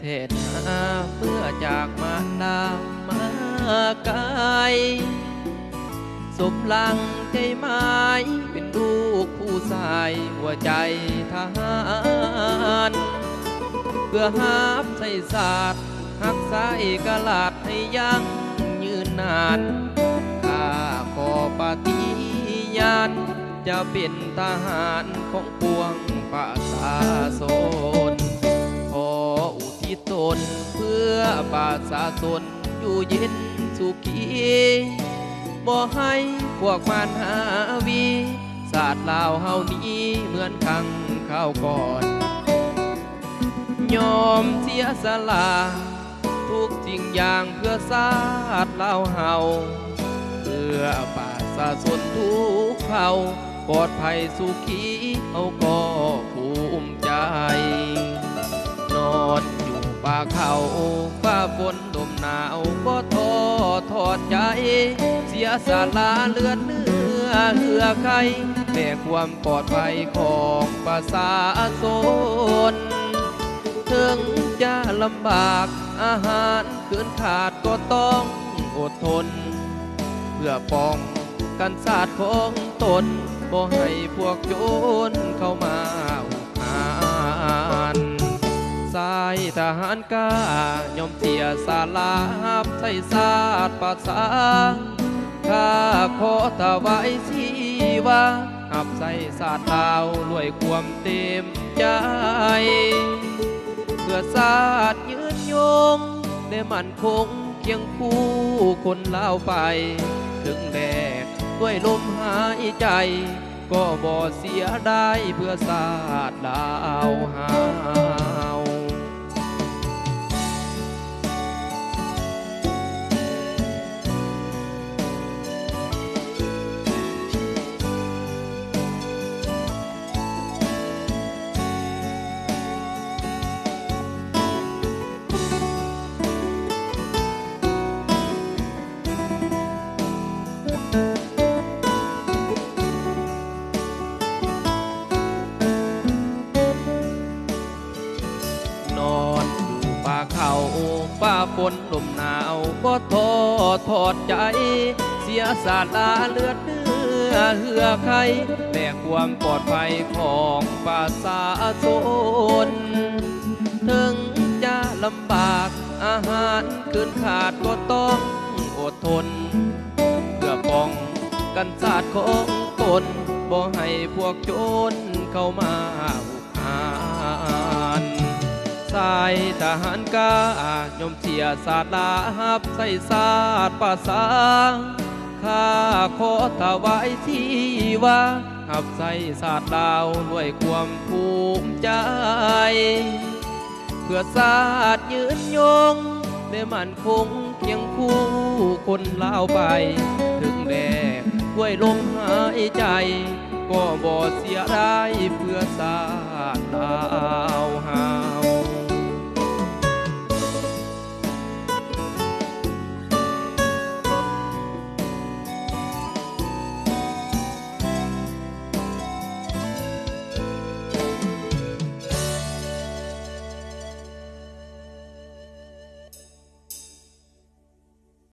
เทศนาเมื่อจากมารดามาไกลสมลังใจไม้เป็นลูกผู้ชายหัวใจทหารเพื่อหาบใส่ศาสตร์หักษาเอกราชให้ยั่งยืนนานข้าขอปฏิญาณจะเป็นทหารของปวงประชาชน ตนเพื่อประชาชนอยู่เย็นสุขีบ่ให้พวกมันหาวีศาสตร์ลาวเฮานี้เหมือนครั้งข้าวก่อน ยอมเสียสละทุกสิ่งอย่างเพื่อชาสติลาวเฮาเพื่อประชาชนทุกเผ่าปลอดภัยสุขีเขาก็ภูมิใจ เขาฟ้าฝนลมหนาวก็ท้อทอดใจ เสียสาละเลือดเนื้อเหือใครแม่ความปลอดภัยของประชาชนถึงจะลำบากอาหารเกินขาดก็ต้องอดทน เพื่อป้องกันศาสตร์ของตนบ่ให้พวกโจรเข้ามา สายทหารกล้ายอมเสียสาลาบใส่ศาสตร์ภาษาข้าขอถวายชีวาหับใส่ศาสตร์ลาวด้วยความเต็มใจเพื่อศาสตร์ยืนยงได้มั่นคงเคียงคู่คนเล่าไป ถึงแดดด้วยลมหายใจ ก็บ่เสียได้เพื่อศาสตร์ลาวเฮาน ป่าฝนลมหนาวก็ท้อทอดใจ เสียสาลาเลือดเนื้อเหือใครแม่ความปลอดภัยของประชาชนถึงจะลำบากอาหารเกินขาดก็ต้องอดทน เพื่อป้องกันศาสตร์ของตนบ่ให้พวกโจรเข้ามาอุ สายทหารกล้ายมเสียสาลาหับใส่ศาสตร์ภาษาข้าขอถวายที่ว่าหับใส่ศาสตร์ลาวด้วยความภูมิใจ เพื่อศาสตร์ยืนยงได้มั่นคงเคียงคู่คนลาวไป ถึงแดดด้วยลมหายใจก็บ่เสียได้เพื่อศาสตร์ลา